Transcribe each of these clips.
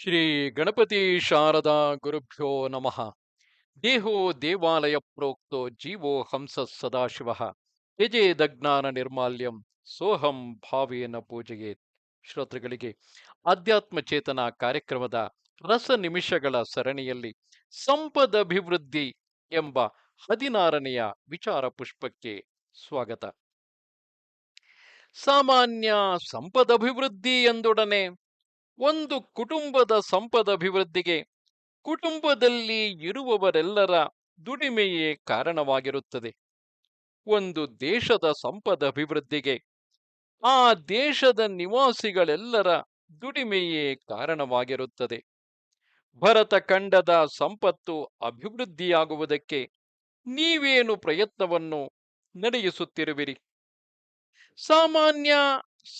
ಶ್ರೀ ಗಣಪತಿ ಶಾರದಾ ಗುರುಭ್ಯೋ ನಮಃ. ದೇಹೋ ದೇವಾಲಯ ಪ್ರೋಕ್ತೋ ಜೀವೋ ಹಂಸ ಸದಾಶಿವ. ಯಜೇದಜ್ಞಾನ ನಿರ್ಮಾಲ್ಯಂ. ಸೋಹಂ ಭಾವೇನ ಪೂಜೆಗೆ ಶ್ರೋತೃಗಳಿಗೆ. ಅಧ್ಯಾತ್ಮ ಚೇತನ ಕಾರ್ಯಕ್ರಮದ ರಸ ನಿಮಿಷಗಳ ಸರಣಿಯಲ್ಲಿ ಸಂಪದಭಿವೃದ್ಧಿ ಎಂಬ ಹದಿನಾರನೆಯ ವಿಚಾರ ಪುಷ್ಪಕ್ಕೆ ಸ್ವಾಗತ. ಸಾಮಾನ್ಯ ಸಂಪದಭಿವೃದ್ಧಿ ಎಂದೊಡನೆ ಒಂದು ಕುಟುಂಬದ ಸಂಪದ ಅಭಿವೃದ್ಧಿಗೆ ಕುಟುಂಬದಲ್ಲಿ ಇರುವವರೆಲ್ಲರ ದುಡಿಮೆಯೇ ಕಾರಣವಾಗಿರುತ್ತದೆ. ಒಂದು ದೇಶದ ಸಂಪದ ಅಭಿವೃದ್ಧಿಗೆ ಆ ದೇಶದ ನಿವಾಸಿಗಳೆಲ್ಲರ ದುಡಿಮೆಯೇ ಕಾರಣವಾಗಿರುತ್ತದೆ. ಭರತ ಖಂಡದ ಸಂಪತ್ತು ಅಭಿವೃದ್ಧಿಯಾಗುವುದಕ್ಕೆ ನೀವೇನು ಪ್ರಯತ್ನವನ್ನು ನಡೆಯಿಸುತ್ತಿರುವಿರಿ? ಸಾಮಾನ್ಯ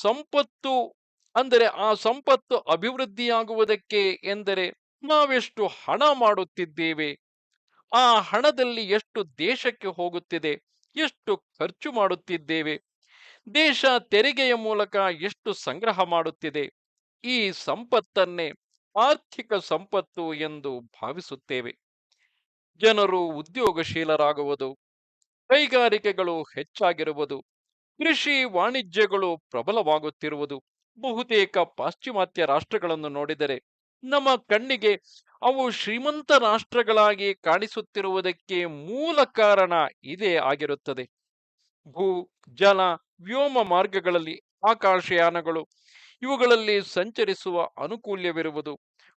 ಸಂಪತ್ತು ಅಂದರೆ ಆ ಸಂಪತ್ತು ಅಭಿವೃದ್ಧಿಯಾಗುವುದಕ್ಕೆ ಎಂದರೆ ನಾವೆಷ್ಟು ಹಣ ಮಾಡುತ್ತಿದ್ದೇವೆ? ಆ ಹಣದಲ್ಲಿ ಎಷ್ಟು ದೇಶಕ್ಕೆ ಹೋಗುತ್ತಿದೆ? ಎಷ್ಟು ಖರ್ಚು ಮಾಡುತ್ತಿದ್ದೇವೆ? ದೇಶ ತೆರಿಗೆಯ ಮೂಲಕ ಎಷ್ಟು ಸಂಗ್ರಹ ಮಾಡುತ್ತಿದೆ? ಈ ಸಂಪತ್ತನ್ನೇ ಆರ್ಥಿಕ ಸಂಪತ್ತು ಎಂದು ಭಾವಿಸುತ್ತೇವೆ. ಜನರು ಉದ್ಯೋಗಶೀಲರಾಗುವುದು, ಕೈಗಾರಿಕೆಗಳು ಹೆಚ್ಚಾಗಿರುವುದು, ಕೃಷಿ ವಾಣಿಜ್ಯಗಳು ಪ್ರಬಲವಾಗುತ್ತಿರುವುದು ಬಹುತೇಕ ಪಾಶ್ಚಿಮಾತ್ಯ ರಾಷ್ಟ್ರಗಳನ್ನು ನೋಡಿದರೆ ನಮ್ಮ ಕಣ್ಣಿಗೆ ಅವು ಶ್ರೀಮಂತ ರಾಷ್ಟ್ರಗಳಾಗಿ ಕಾಣಿಸುತ್ತಿರುವುದಕ್ಕೆ ಮೂಲ ಕಾರಣ ಇದೇ ಆಗಿರುತ್ತದೆ. ಭೂ, ಜಲ, ವ್ಯೋಮ ಮಾರ್ಗಗಳಲ್ಲಿ ಆಕಾಶಯಾನಗಳು ಇವುಗಳಲ್ಲಿ ಸಂಚರಿಸುವ ಅನುಕೂಲ್ಯವಿರುವುದು,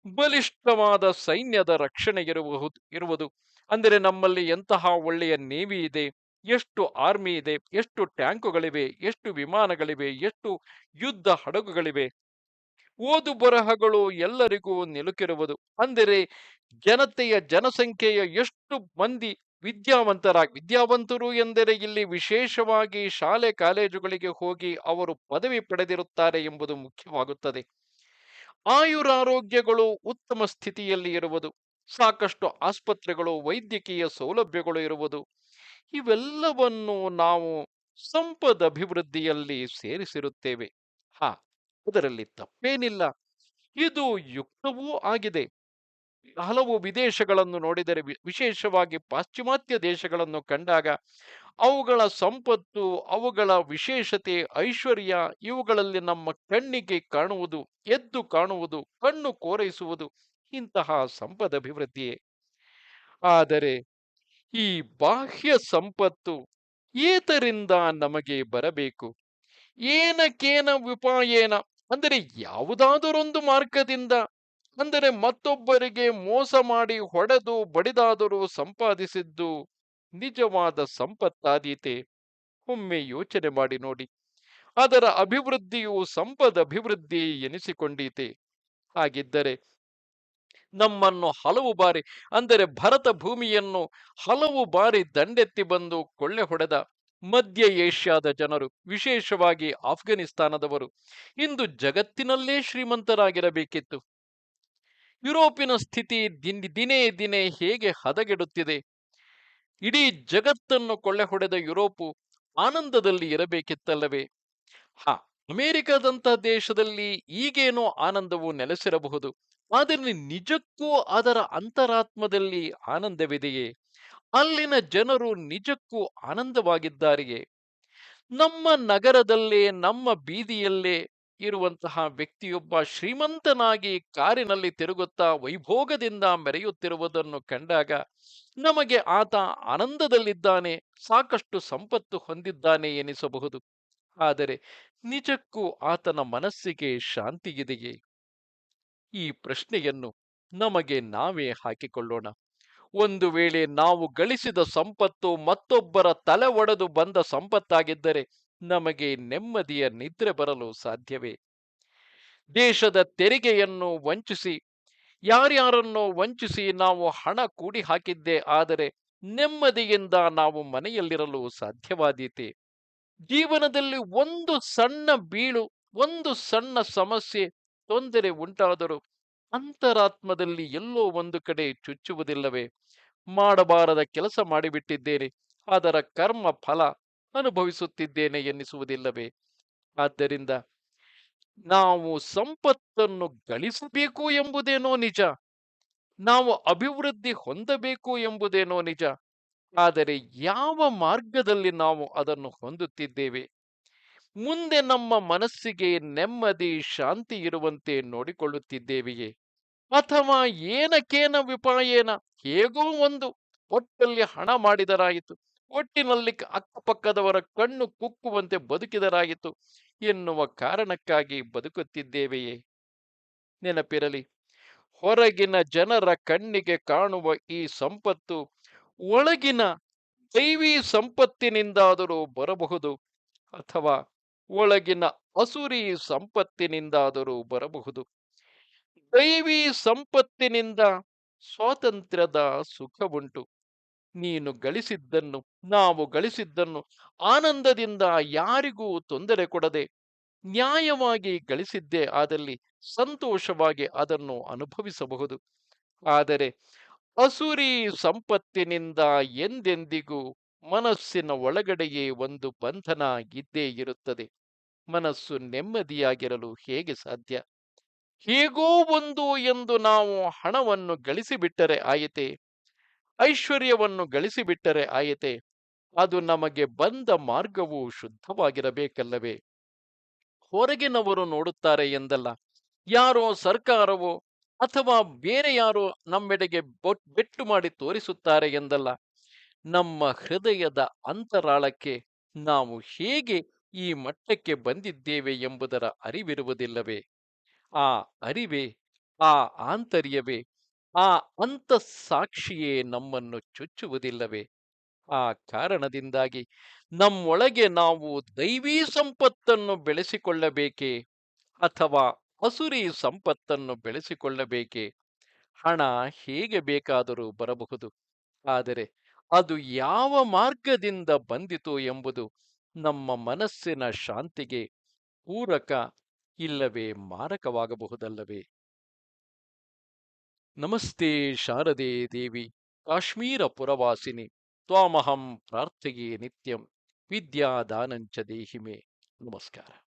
ಬಲಿಷ್ಠವಾದ ಸೈನ್ಯದ ರಕ್ಷಣೆ ಇರಬಹುದು ಇರುವುದು. ಅಂದರೆ ನಮ್ಮಲ್ಲಿ ಎಂತಹ ಒಳ್ಳೆಯ ನೇವಿ ಇದೆ? ಎಷ್ಟು ಆರ್ಮಿ ಇದೆ, ಎಷ್ಟು ಟ್ಯಾಂಕುಗಳಿವೆ, ಎಷ್ಟು ವಿಮಾನಗಳಿವೆ, ಎಷ್ಟು ಯುದ್ಧ ಹಡಗುಗಳಿವೆ. ಓದು ಬರಹಗಳು ಎಲ್ಲರಿಗೂ ನಿಲುಕಿರುವುದು. ಅಂದರೆ ಜನತೆಯ ಜನಸಂಖ್ಯೆಯ ಎಷ್ಟು ಮಂದಿ ವಿದ್ಯಾವಂತರಾಗಿ ವಿದ್ಯಾವಂತರು ಎಂದರೆ ಇಲ್ಲಿ ವಿಶೇಷವಾಗಿ ಶಾಲೆ, ಕಾಲೇಜುಗಳಿಗೆ ಹೋಗಿ ಅವರು ಪದವಿ ಪಡೆದಿರುತ್ತಾರೆ ಎಂಬುದು ಮುಖ್ಯವಾಗುತ್ತದೆ. ಆಯುರಾರೋಗ್ಯಗಳು ಉತ್ತಮ ಸ್ಥಿತಿಯಲ್ಲಿ ಇರುವುದು. ಸಾಕಷ್ಟು ಆಸ್ಪತ್ರೆಗಳು, ವೈದ್ಯಕೀಯ ಸೌಲಭ್ಯಗಳು ಇರುವುದು. ಇವೆಲ್ಲವನ್ನು ನಾವು ಸಂಪದ ಅಭಿವೃದ್ಧಿಯಲ್ಲಿ ಸೇರಿಸಿರುತ್ತೇವೆ. ಹಾ, ಅದರಲ್ಲಿ ತಪ್ಪೇನಿಲ್ಲ. ಇದು ಯುಕ್ತವೂ ಆಗಿದೆ. ಹಲವು ವಿದೇಶಗಳನ್ನು ನೋಡಿದರೆ ವಿಶೇಷವಾಗಿ ಪಾಶ್ಚಿಮಾತ್ಯ ದೇಶಗಳನ್ನು ಕಂಡಾಗ ಅವುಗಳ ಸಂಪತ್ತು, ಅವುಗಳ ವಿಶೇಷತೆ, ಐಶ್ವರ್ಯ ಇವುಗಳಲ್ಲಿ ನಮ್ಮ ಕಣ್ಣಿಗೆ ಕಾಣುವುದು, ಎದ್ದು ಕಾಣುವುದು, ಕಣ್ಣು ಕೋರೈಸುವುದು ಇಂತಹ ಸಂಪದ ಅಭಿವೃದ್ಧಿಯೇ. ಆದರೆ ಈ ಬಾಹ್ಯ ಸಂಪತ್ತು ಏತರಿಂದ ನಮಗೆ ಬರಬೇಕು? ಏನಕೇನ ವಿಪಾಯೇನ? ಅಂದರೆ ಯಾವುದಾದರೊಂದು ಮಾರ್ಗದಿಂದ. ಅಂದರೆ ಮತ್ತೊಬ್ಬರಿಗೆ ಮೋಸ ಮಾಡಿ ಹೊಡೆದು ಬಡಿದಾದರೂ ಸಂಪಾದಿಸಿದ್ದು ನಿಜವಾದ ಸಂಪತ್ತಾದೀತೆ. ಒಮ್ಮೆ ಯೋಚನೆ ಮಾಡಿ ನೋಡಿ. ಅದರ ಅಭಿವೃದ್ಧಿಯು ಸಂಪದ ಅಭಿವೃದ್ಧಿ ಎನಿಸಿಕೊಂಡೀತೆ ಹಾಗಿದ್ದರೆ ನಮ್ಮನ್ನು ಹಲವು ಬಾರಿ, ಅಂದರೆ ಭರತ ಭೂಮಿಯನ್ನು ಹಲವು ಬಾರಿ ದಂಡೆತ್ತಿ ಬಂದು ಕೊಳ್ಳೆ ಹೊಡೆದ ಮಧ್ಯ ಏಷ್ಯಾದ ಜನರು, ವಿಶೇಷವಾಗಿ ಆಫ್ಘಾನಿಸ್ತಾನದವರು, ಇಂದು ಜಗತ್ತಿನಲ್ಲೇ ಶ್ರೀಮಂತರಾಗಿರಬೇಕಿತ್ತು. ಯುರೋಪಿನ ಸ್ಥಿತಿ ದಿನ, ದಿನೇ ದಿನೇ ಹೇಗೆ ಹದಗೆಡುತ್ತಿದೆ, ಇಡೀ ಜಗತ್ತನ್ನು ಕೊಳ್ಳೆ ಹೊಡೆದ ಯುರೋಪು ಆನಂದದಲ್ಲಿ ಇರಬೇಕಿತ್ತಲ್ಲವೇ? ಹಾ ಅಮೆರಿಕದಂತಹ ದೇಶದಲ್ಲಿ ಈಗೇನೋ ಆನಂದವು ನೆಲೆಸಿರಬಹುದು. ಆದರೆ ನಿಜಕ್ಕೂ ಅದರ ಅಂತರಾತ್ಮದಲ್ಲಿ ಆನಂದವಿದೆಯೇ? ಅಲ್ಲಿನ ಜನರು ನಿಜಕ್ಕೂ ಆನಂದವಾಗಿದ್ದಾರೆಯೇ? ನಮ್ಮ ನಗರದಲ್ಲೇ, ನಮ್ಮ ಬೀದಿಯಲ್ಲೇ ಇರುವಂತಹ ವ್ಯಕ್ತಿಯೊಬ್ಬ ಶ್ರೀಮಂತನಾಗಿ ಕಾರಿನಲ್ಲಿ ತಿರುಗುತ್ತಾ ವೈಭೋಗದಿಂದ ಮೆರೆಯುತ್ತಿರುವುದನ್ನು ಕಂಡಾಗ ನಮಗೆ ಆತ ಆನಂದದಲ್ಲಿದ್ದಾನೆ, ಸಾಕಷ್ಟು ಸಂಪತ್ತು ಹೊಂದಿದ್ದಾನೆ ಎನಿಸಬಹುದು. ಆದರೆ ನಿಜಕ್ಕೂ ಆತನ ಮನಸ್ಸಿಗೆ ಶಾಂತಿಯಿದೆಯೇ? ಈ ಪ್ರಶ್ನೆಯನ್ನು ನಮಗೆ ನಾವೇ ಹಾಕಿಕೊಳ್ಳೋಣ. ಒಂದು ವೇಳೆ ನಾವು ಗಳಿಸಿದ ಸಂಪತ್ತು ಮತ್ತೊಬ್ಬರ ತಲೆ ಒಡೆದು ಬಂದ ಸಂಪತ್ತಾಗಿದ್ದರೆ ನಮಗೆ ನೆಮ್ಮದಿಯ ನಿದ್ರೆ ಬರಲು ಸಾಧ್ಯವೇ? ದೇಶದ ತೆರಿಗೆಯನ್ನು ವಂಚಿಸಿ, ಯಾರ್ಯಾರನ್ನೋ ವಂಚಿಸಿ ನಾವು ಹಣ ಕೂಡಿ ಹಾಕಿದ್ದೇ ಆದರೆ ನೆಮ್ಮದಿಯಿಂದ ನಾವು ಮನೆಯಲ್ಲಿರಲು ಸಾಧ್ಯವಾದೀತೆ. ಜೀವನದಲ್ಲಿ ಒಂದು ಸಣ್ಣ ಬೀಳು, ಒಂದು ಸಣ್ಣ ಸಮಸ್ಯೆ, ತೊಂದರೆ ಉಂಟಾದರೂ ಅಂತರಾತ್ಮದಲ್ಲಿ ಎಲ್ಲೋ ಒಂದು ಕಡೆ ಚುಚ್ಚುವುದಿಲ್ಲವೇ? ಮಾಡಬಾರದ ಕೆಲಸ ಮಾಡಿಬಿಟ್ಟಿದ್ದೇನೆ, ಅದರ ಕರ್ಮ ಫಲ ಅನುಭವಿಸುತ್ತಿದ್ದೇನೆ ಎನ್ನಿಸುವುದಿಲ್ಲವೇ? ಆದ್ದರಿಂದ ನಾವು ಸಂಪತ್ತನ್ನು ಗಳಿಸಬೇಕು ಎಂಬುದೇನೋ ನಿಜ, ನಾವು ಅಭಿವೃದ್ಧಿ ಹೊಂದಬೇಕು ಎಂಬುದೇನೋ ನಿಜ ಆದರೆ ಯಾವ ಮಾರ್ಗದಲ್ಲಿ ನಾವು ಅದನ್ನು ಹೊಂದುತ್ತಿದ್ದೇವೆ? ಮುಂದೆ ನಮ್ಮ ಮನಸ್ಸಿಗೆ ನೆಮ್ಮದಿ, ಶಾಂತಿ ಇರುವಂತೆ ನೋಡಿಕೊಳ್ಳುತ್ತಿದ್ದೇವೆಯೇ? ಅಥವಾ ಏನಕೇನ ವಿಪಾಯೇನ? ಹೇಗೋ ಒಂದು ಒಟ್ಟಲ್ಲಿ ಹಣ ಮಾಡಿದರಾಯಿತು. ಒಟ್ಟಿನಲ್ಲಿ ಅಕ್ಕಪಕ್ಕದವರ ಕಣ್ಣು ಕುಕ್ಕುವಂತೆ ಬದುಕಿದರಾಯಿತು. ಎನ್ನುವ ಕಾರಣಕ್ಕಾಗಿ ಬದುಕುತ್ತಿದ್ದೇವೆಯೇ? ನೆನಪಿರಲಿ, ಹೊರಗಿನ ಜನರ ಕಣ್ಣಿಗೆ ಕಾಣುವ ಈ ಸಂಪತ್ತು ಒಳಗಿನ ದೈವಿ ಸಂಪತ್ತಿನಿಂದಾದರೂ ಬರಬಹುದು ಅಥವಾ ಒಳಗಿನ ಅಸುರಿ ಸಂಪತ್ತಿನಿಂದಾದರೂ ಬರಬಹುದು. ದೈವಿ ಸಂಪತ್ತಿನಿಂದ ಸ್ವಾತಂತ್ರ್ಯದ ಸುಖವುಂಟು. ನೀನು ಗಳಿಸಿದ್ದನ್ನು, ನಾವು ಗಳಿಸಿದ್ದನ್ನು ಆನಂದದಿಂದ ಯಾರಿಗೂ ತೊಂದರೆ ಕೊಡದೆ, ನ್ಯಾಯವಾಗಿ ಗಳಿಸಿದ್ದೇ ಆದಲ್ಲಿ ಸಂತೋಷವಾಗಿ ಅದನ್ನು ಅನುಭವಿಸಬಹುದು. ಆದರೆ ಅಸುರಿ ಸಂಪತ್ತಿನಿಂದ ಎಂದೆಂದಿಗೂ ಮನಸ್ಸಿನ ಒಳಗಡೆಯೇ ಒಂದು ಬಂಧನ ಇದ್ದೇ ಇರುತ್ತದೆ. ಮನಸ್ಸು ನೆಮ್ಮದಿಯಾಗಿರಲು ಹೇಗೆ ಸಾಧ್ಯ? ಹೇಗೋ ಒಂದು ಎಂದು ನಾವು ಹಣವನ್ನು ಗಳಿಸಿಬಿಟ್ಟರೆ ಆಯಿತೆ? ಐಶ್ವರ್ಯವನ್ನು ಗಳಿಸಿಬಿಟ್ಟರೆ ಆಯಿತೆ? ಅದು ನಮಗೆ ಬಂದ ಮಾರ್ಗವು ಶುದ್ಧವಾಗಿರಬೇಕಲ್ಲವೇ? ಹೊರಗಿನವರು ನೋಡುತ್ತಾರೆ ಎಂದಲ್ಲ, ಯಾರೋ ಸರ್ಕಾರವೋ ಅಥವಾ ಬೇರೆ ಯಾರು ನಮ್ಮೆಡೆಗೆ ಬೆಟ್ಟು ಮಾಡಿ ತೋರಿಸುತ್ತಾರೆ ಎಂದಲ್ಲ, ನಮ್ಮ ಹೃದಯದ ಅಂತರಾಳಕ್ಕೆ ನಾವು ಹೇಗೆ ಈ ಮಟ್ಟಕ್ಕೆ ಬಂದಿದ್ದೇವೆ ಎಂಬುದರ ಅರಿವಿರುವುದಿಲ್ಲವೇ? ಆ ಅರಿವೇ, ಆ ಆಂತರ್ಯವೇ, ಆ ಅಂತ ಸಾಕ್ಷಿಯೇ ನಮ್ಮನ್ನು ಚುಚ್ಚುವುದಿಲ್ಲವೇ? ಆ ಕಾರಣದಿಂದಾಗಿ ನಮ್ಮೊಳಗೆ ನಾವು ದೈವೀ ಸಂಪತ್ತನ್ನು ಬೆಳೆಸಿಕೊಳ್ಳಬೇಕೇ ಅಥವಾ ಅಸುರಿ ಸಂಪತ್ತನ್ನು ಬೆಳೆಸಿಕೊಳ್ಳಬೇಕೆ? ಹಣ ಹೇಗೆ ಬೇಕಾದರೂ ಬರಬಹುದು? ಆದರೆ ಅದು ಯಾವ ಮಾರ್ಗದಿಂದ ಬಂದಿತು ಎಂಬುದು ನಮ್ಮ ಮನಸ್ಸಿನ ಶಾಂತಿಗೆ ಪೂರಕ ಇಲ್ಲವೇ ಮಾರಕವಾಗಬಹುದಲ್ಲವೇ? ನಮಸ್ತೆ ಶಾರದೆ ದೇವಿ, ಕಾಶ್ಮೀರ ಪುರವಾಸಿನಿ, ತ್ವಾಮಹಂ ಪ್ರಾರ್ಥೆಯೇ ನಿತ್ಯಂ, ವಿದ್ಯಾದಾನಂಚ ದೇಹಿಮೆ. ನಮಸ್ಕಾರ.